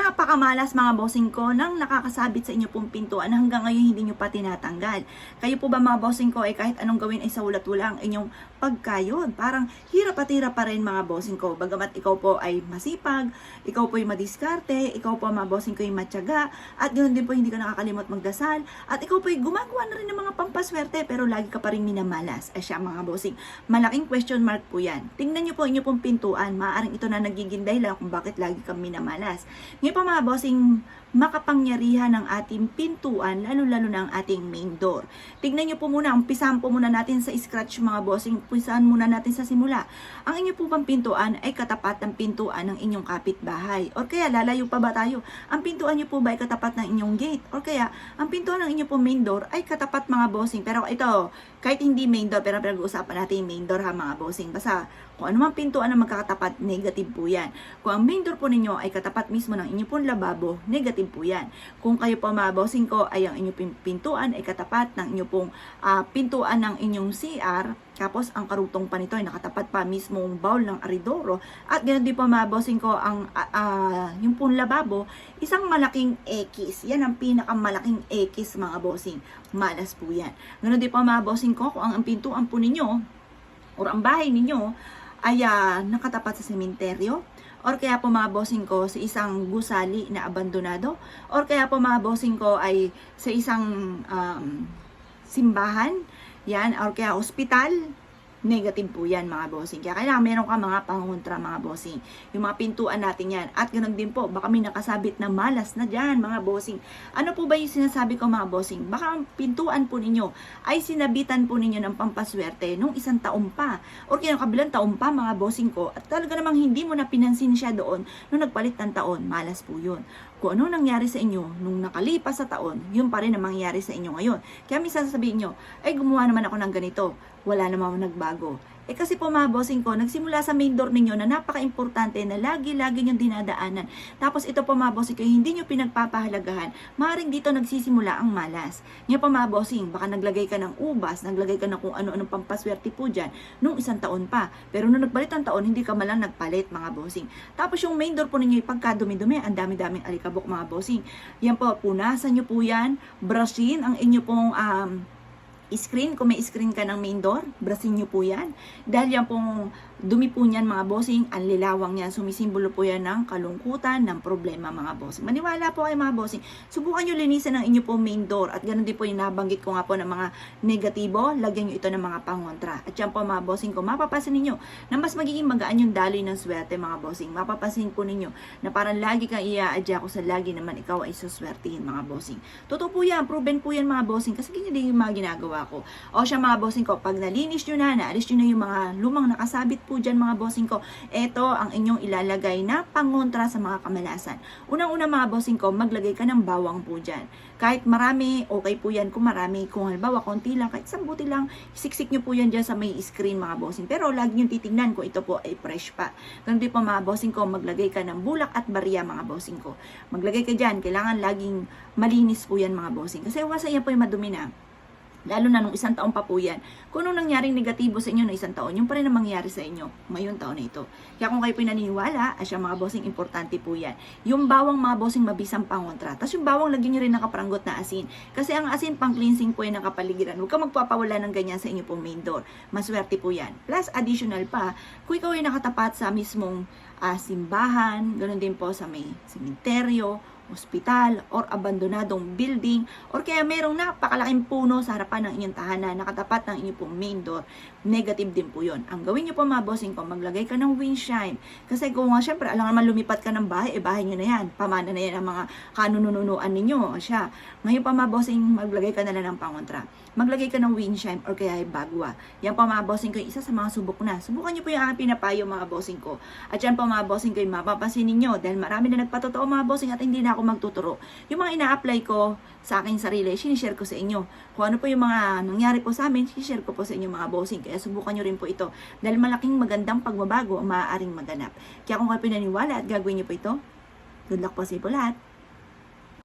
napakamalas mga bossing ko nang nakakasabit sa inyo pong pintuan hanggang ngayon hindi nyo pa tinatanggal. Kayo po ba mga bossing ko ay kahit anong gawin ay sa ulat-wala ang inyong pagkayod. Parang hirap at hirap pa rin mga bossing ko. Bagamat ikaw po ay masipag, ikaw po ay madiskarte, ikaw po mga bossing ko ay matyaga, at ganoon din po hindi ka nakakalimot magdasal, at ikaw po ay gumagawa na rin ng mga pampaswerte pero lagi ka pa rin minamalas. Ay siya mga bossing, malaking question mark po yan. Tingnan nyo po inyo pong pintuan, maaaring ito na nagiging dahilan kung bakit lagi kang minamalas. Ngayon po mga bossing, makapangyarihan ng ating pintuan, lalo-lalo na ang ating main door. Tignan nyo po muna, umpisahan po muna natin sa scratch mga bossing, umpisahan muna natin sa simula. Ang inyo po bang pintuan ay katapat ng pintuan ng inyong kapitbahay. O kaya lalayo pa ba tayo? Ang pintuan nyo po ba ay katapat ng inyong gate? O kaya ang pintuan ng inyong po main door ay katapat mga bossing. Pero ito, kahit hindi main door, pero pinag-uusapan natin main door ha mga bossing. Basta kung ano mang pintuan na magkakatapat, negative po yan. Kung ang main door po ninyo ay katapat mismo ng inyong pong lababo, negative po yan. Kung kayo po bossing ko ay ang inyong pin- pintuan ay katapat ng inyong pong ah, pintuan ng inyong CR, tapos ang karutong pa nito ay nakatapat pa mismo ang bowl ng aridoro. At ganoon din bossing ko ang ah, ah, yung pong lababo, isang malaking X. Yan ang pinakamalaking X mga bossing. Malas po yan. Ganoon din bossing ko kung ang, ang pintuan po ninyo or ang bahay ninyo ay ah, nakatapat sa sementeryo or kaya po mga bossing ko sa isang gusali na abandonado. Or kaya po mga bossing ko ay sa isang um, simbahan. Yan or kaya ospital negative po yan mga bossing. Kaya kailangan meron ka mga pangontra mga bossing. Yung mga pintuan natin yan. At ganoon din po, baka may nakasabit na malas na dyan mga bossing. Ano po ba yung sinasabi ko mga bossing? Baka ang pintuan po ninyo ay sinabitan po ninyo ng pampaswerte nung isang taon pa. O kaya kabilang taon pa mga bossing ko. At talaga namang hindi mo na pinansin siya doon nung nagpalit ng taon. Malas po yun. Kung ano nangyari sa inyo nung nakalipas sa taon, yun pa rin ang mangyari sa inyo ngayon. Kaya minsan sasabihin nyo, ay gumawa naman ako ng ganito wala namang nagbago. Eh kasi po mga bossing ko, nagsimula sa main door ninyo na napaka-importante na lagi-lagi nyo dinadaanan. Tapos ito po mga bossing ko, hindi nyo pinagpapahalagahan, maaaring dito nagsisimula ang malas. Ngayon po mga bossing, baka naglagay ka ng ubas, naglagay ka ng kung ano-anong pampaswerte po dyan, nung isang taon pa. Pero nung nagpalit ang taon, hindi ka malang nagpalit mga bossing. Tapos yung main door po ninyo, pagka dumi-dumi, ang dami-daming alikabok mga bossing. Yan po, punasan nyo po yan, brushin ang inyo pong um, screen, kung may screen ka ng main door, brasin nyo po yan. Dahil yan pong dumi po niyan mga bossing, ang lilawang niyan, sumisimbolo po yan ng kalungkutan, ng problema mga bossing. Maniwala po kayo mga bossing, subukan nyo linisan ng inyo po main door at ganun din po yung nabanggit ko nga po ng mga negatibo, lagyan nyo ito ng mga pangontra. At yan po mga bossing ko, mapapasin ninyo na mas magiging magaan yung daloy ng swerte mga bossing. Mapapasin po ninyo na parang lagi kang ia-adya ko sa lagi naman ikaw ay suswertihin mga bossing. Totoo po yan, proven po yan mga bossing kasi ganyan din yung mga ginagawa ko. O siya mga bossing ko, pag nalinis nyo na, naalis nyo na yung mga lumang nakasabit po dyan mga bossing ko, ito ang inyong ilalagay na pangontra sa mga kamalasan. Unang-una mga bossing ko, maglagay ka ng bawang po dyan. Kahit marami, okay po yan kung marami. Kung halimbawa, konti lang, kahit isang buti lang, siksik nyo po yan dyan sa may screen mga bossing. Pero lagi nyo titignan kung ito po ay fresh pa. Ganun din po mga bossing ko, maglagay ka ng bulak at barya mga bossing ko. Maglagay ka dyan, kailangan laging malinis po yan mga bossing. Kasi iwasan yan po yung madumi na. Lalo na nung isang taon pa po yan. Kung anong nangyaring negatibo sa inyo na isang taon, yung pa rin ang mangyari sa inyo ngayon taon na ito. Kaya kung kayo pinaniniwala, asya mga bossing, importante po yan. Yung bawang mga bossing mabisang pangontra. Tapos yung bawang, lagyan nyo rin nakaprangot na asin. Kasi ang asin pang cleansing po yan ng kapaligiran. Huwag ka magpapawala ng ganyan sa inyo pong main door. Maswerte po yan. Plus additional pa, kung ikaw ay nakatapat sa mismong ah, simbahan, ganun din po sa may sementeryo, ospital, or abandonadong building, or kaya merong napakalaking puno sa harapan ng inyong tahanan, nakatapat ng inyong pong main door, negative din po yun. Ang gawin nyo po mga bossing ko, maglagay ka ng windshield. Kasi kung nga syempre, alam naman lumipat ka ng bahay, eh bahay nyo na yan. Pamana na yan ang mga kanununuan ninyo. Siya. Ngayon pa mga bossing, maglagay ka na lang ng pangontra. Maglagay ka ng windshield or kaya ay bagwa. Yan pa mga bossing ko, isa sa mga subok na. Subukan nyo po yung aking pinapayo mga bossing ko. At yan pa mga bossing ko, mapapansin ninyo, dahil marami na nagpatotoo mga bossing at hindi na ako magtuturo. Yung mga ina-apply ko sa aking sarili, sinishare ko sa inyo. Kung ano po yung mga nangyari po sa amin, sinishare ko po sa inyo mga bossing. Kaya subukan nyo rin po ito. Dahil malaking magandang pagbabago ang maaaring maganap. Kaya kung kayo pinaniwala at gagawin nyo po ito, good luck po sa ipo lahat.